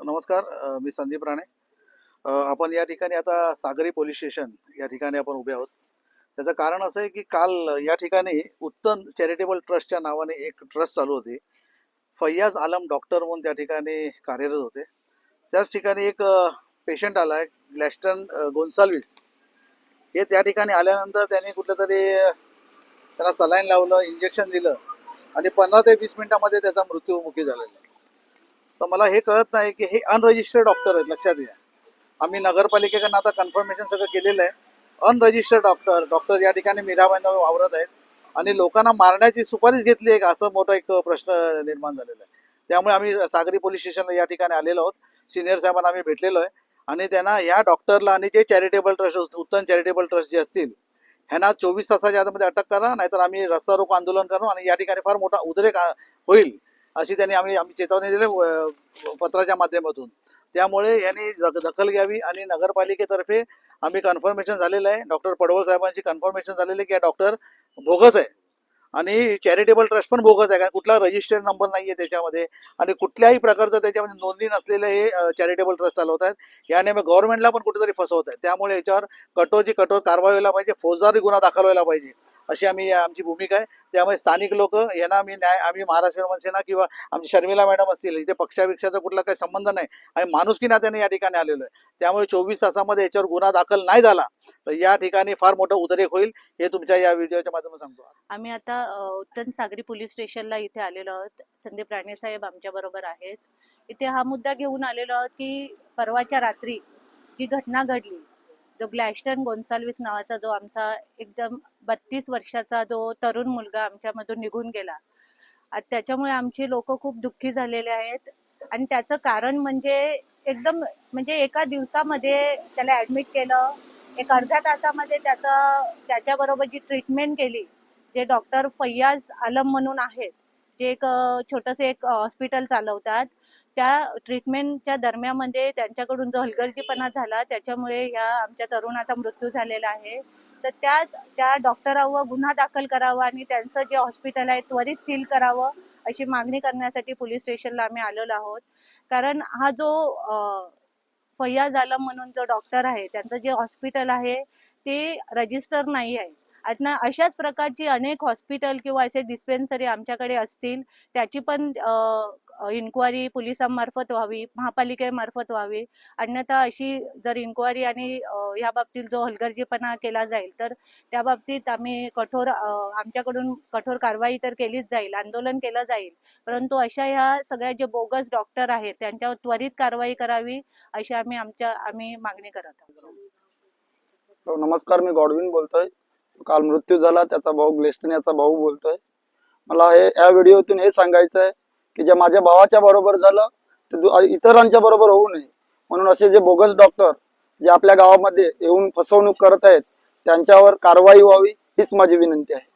नमस्कार मी संदीप राणे. आपण या ठिकाणी आता सागरी पोलीस स्टेशन या ठिकाणी आपण उभे आहोत. त्याचं कारण असं आहे की काल या ठिकाणी उत्तम चॅरिटेबल ट्रस्टच्या नावाने एक ट्रस्ट चालू होती. फैयाज आलम डॉक्टर म्हणून त्या ठिकाणी कार्यरत होते. त्याच ठिकाणी एक पेशंट आला आहे ग्लॅस्टन गोन्साल्विस हे त्या ठिकाणी आल्यानंतर त्यांनी कुठलं तरी त्यांना त्याला सलाईन लावलं इंजेक्शन दिलं आणि पंधरा ते वीस मिनिटामध्ये त्याचा मृत्यूमुखी झालेला. आहे तर मला हे कळत नाही की हे अनरजिस्टर्ड डॉक्टर आहेत लक्षात घ्या. आम्ही नगरपालिकेकडनं आता कन्फर्मेशन सगळं केलेलं आहे. अनरजिस्टर्ड डॉक्टर डॉक्टर या ठिकाणी मीराबाईंना वावरत आहेत. आणि लोकांना मारण्याची सुपारीच घेतली आहे असं मोठा एक प्रश्न निर्माण झालेला आहे. त्यामुळे आम्ही सागरी पोलीस स्टेशनला या ठिकाणी आलेलो आहोत. सिनियर साहेबांना आम्ही भेटलेलो आहे. आणि त्यांना या डॉक्टरला आणि जे चॅरिटेबल ट्रस्ट उत्तम चॅरिटेबल ट्रस्ट जे असतील ह्यांना चोवीस तासाच्या आतमध्ये अटक करा नाहीतर आम्ही रस्ता रोको आंदोलन करू आणि या ठिकाणी फार मोठा उद्रेक होईल. अशी त्यांनी आम्ही आम्ही चेतावणी दिली पत्राच्या माध्यमातून. त्यामुळे यांनी दखल घ्यावी आणि नगरपालिकेतर्फे आम्ही कन्फर्मेशन झालेलं आहे. डॉक्टर पडवळ साहेबांची कन्फर्मेशन झालेली की हा डॉक्टर बोगस आहे. आणि चॅरिटेबल ट्रस्ट पण बोगस आहे कारण कुठला रजिस्टर्ड नंबर नाही आहे त्याच्यामध्ये. आणि कुठल्याही प्रकारचं त्याच्यामध्ये नोंदणी नसलेलं हे चॅरिटेबल ट्रस्ट चालवत आहेत याने मग गव्हर्नमेंटला पण कुठेतरी फसवत आहे त्यामुळे याच्यावर कठोरची कठोर कारवाई व्हायला पाहिजे फौजदारी गुन्हा दाखल व्हायला पाहिजे अशी आम्ही आमची भूमिका आहे. त्यामुळे स्थानिक लोक यांना आम्ही न्याय आम्ही महाराष्ट्र मनसेना किंवा आमची शर्मिला मॅडम असतील इथे पक्षापेक्षाचा कुठला काही संबंध नाही. आणि माणुसकी नात्याने या ठिकाणी आलेलो आहे. त्यामुळे चोवीस तासामध्ये याच्यावर गुन्हा दाखल नाही झाला तर या ठिकाणी फार मोठा उद्रेक होईल. हे तुमच्या या व्हिडिओच्या माध्यमातून सांगतो. आम्ही आता उत्तन सागरी पोलीस स्टेशनला इथे आलेलो आहोत. संदीप राणे साहेब आमच्या बरोबर आहेत. इथे हा मुद्दा घेऊन आलेलो आहोत की परवाच्या रात्री जी घटना घडली जो ग्लॅस्टन गोन्साल्विस नावाचा जो आमचा एकदम बत्तीस वर्षाचा जो तरुण मुलगा आमच्यामधून निघून गेला. त्याच्यामुळे आमचे लोक खूप दुःखी झालेले आहेत. आणि त्याचं कारण म्हणजे एकदम म्हणजे एका दिवसामध्ये त्याला ऍडमिट केलं एक अर्ध्या तासामध्ये त्याचं त्याच्याबरोबर जी ट्रीटमेंट केली जे डॉक्टर फैयाज आलम म्हणून आहेत जे एक छोटस एक हॉस्पिटल चालवतात त्या ट्रीटमेंटच्या दरम्यानमध्ये म्हणजे त्यांच्याकडून जो हलगर्जीपणा झाला त्याच्यामुळे ह्या आमच्या तरुणाचा मृत्यू झालेला आहे. तर त्या त्या डॉक्टरावर गुन्हा दाखल करावा आणि त्यांचं जे हॉस्पिटल आहे त्वरित सील करावं अशी मागणी करण्यासाठी पोलीस स्टेशनला आम्ही आलेलो आहोत. कारण हा जो फैयाज आलम म्हणून जो डॉक्टर आहे त्यांचं जे हॉस्पिटल आहे ते रजिस्टर नाही आहे. आता अशाच प्रकारची अनेक हॉस्पिटल किंवा असे डिस्पेन्सरी आमच्याकडे असतील त्याची पण इन्क्वायरी पोलिसांमार्फत व्हावी महापालिकेमार्फत व्हावी. अन्यथा अशी जर इन्क्वायरी आणि या बाबतीत जो हलगर्जीपणा केला जाईल तर त्या बाबतीत आम्ही कठोर आमच्याकडून कठोर कारवाई तर केलीच जाईल आंदोलन केलं जाईल. परंतु अशा ह्या सगळ्या जे बोगस डॉक्टर आहेत त्यांच्यावर त्वरित कारवाई करावी अशी आम्ही आमच्या आम्ही मागणी करत आहोत. नमस्कार मी गॉडविन बोलतोय. काल मृत्यू झाला त्याचा भाऊ ग्लेस्टन याचा भाऊ बोलतोय. मला हे या व्हिडिओतून हे सांगायचं आहे की जे माझ्या भावाच्या बरोबर झालं ते इतरांच्या बरोबर होऊ नये. म्हणून असे जे बोगस डॉक्टर जे आपल्या गावामध्ये येऊन फसवणूक करत आहेत त्यांच्यावर कारवाई व्हावी हीच माझी विनंती आहे.